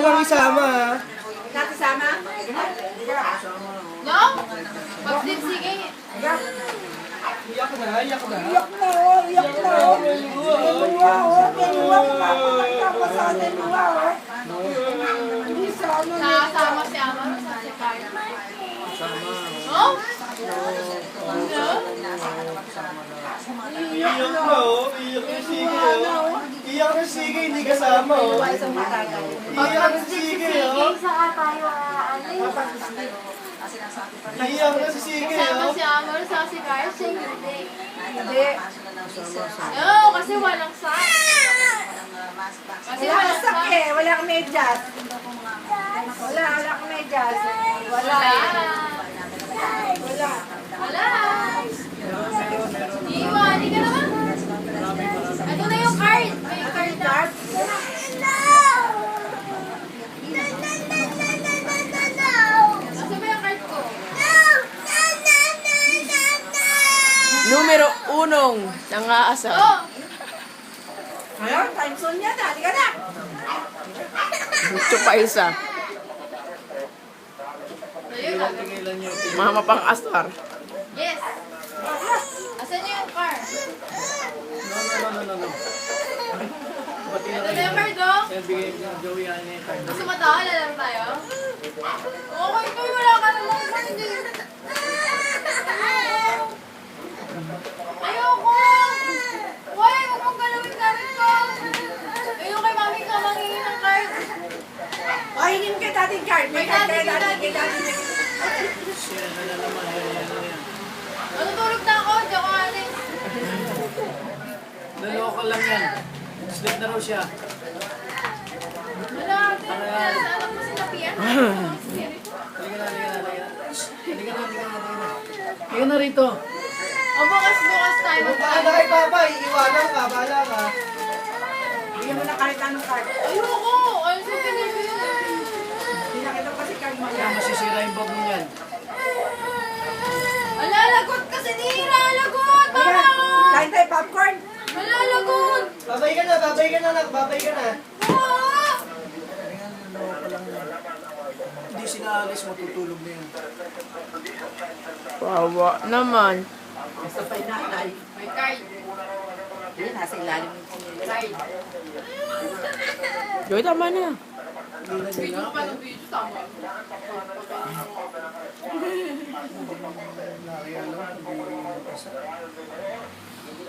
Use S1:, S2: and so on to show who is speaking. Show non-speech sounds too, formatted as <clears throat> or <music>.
S1: na lang isama ha.
S2: Natin sama?
S3: No? Pag-slip, sige.
S1: Iyak na, iyak na.
S2: Iyak na, oh, iyak na, oh. Kinuha, oh, ako pagtapos sa kinuha, oh. Hindi sama na.
S3: Nakasama si Ama sa si Carl. Oh? No?
S1: Iyak na oh. Iyak na sige oh. Iyak na sige, hindi kasama oh. Iyak na sige oh.
S4: Saka tayo aalis.
S1: Iyak na si sige
S3: Kasama
S1: oh.
S3: si Amor sa si Carl. Siya hindi.
S2: Hindi.
S3: No, kasi walang sack. Kasi
S2: Wala
S3: walang
S2: kang sak eh. Wala kang medyas. Wala, wala kang medyas. Wala.
S3: Wala.
S2: Wala.
S3: Wala. Iwa, hindi ka naman. Ito na yung card. May card na. Nasa ba yung card ko?
S5: Unong nangaasar.
S3: Oh!
S2: Ayun, time zone niya na. Halika na.
S5: Ito pa isa. Mama pang asar.
S3: Yes. Asan niyo yung card?
S1: No, no, no, no, no.
S3: Ito na yung card.
S1: Kaya bigay ko ng Joey yan eh.
S3: Gusto mo tawa na lang tayo? Okay, ito wala ka namang card eh. Ayoko! Why? Huwag mong galawin gamit ko! Ayoko kay mami ka mangingi ng card.
S2: O, hingin kay dating card. May card kay dating kay dating.
S3: Matutulog na ako, di ako alis.
S1: Naloko lang yan. Sleep na raw siya.
S3: Wala, alam mo. Ang <clears throat> spirit.
S1: Halika na, halika na, halika na. Halika na, halika na, halika na. Halika na rito.
S3: O bukas-bukas tayo
S1: Puntaan na kay Papa, iiwanan ka, bahala ka.
S2: Bigyan mo na kahit anong card.
S3: Ayoko! Ayun sa television.
S2: Hindi na kita kasi card mo
S1: Kaya
S2: yan.
S1: masisira yung bag mo yan.
S3: Alalagot kasi nira! Alagot! Tama ko!
S2: Kain tayo popcorn.
S3: Alalagot!
S1: Babay ka na, babay ka na, nak, babay ka na. Hindi sinaalis, matutulog na yun.
S5: Wawa naman.
S2: Sa pa nanay.
S3: May card.
S2: Yun, nasa ilalim ng
S3: Card.
S5: Joy, tama na.
S3: Video pa ng video. Tama.
S1: Laki ano, hindi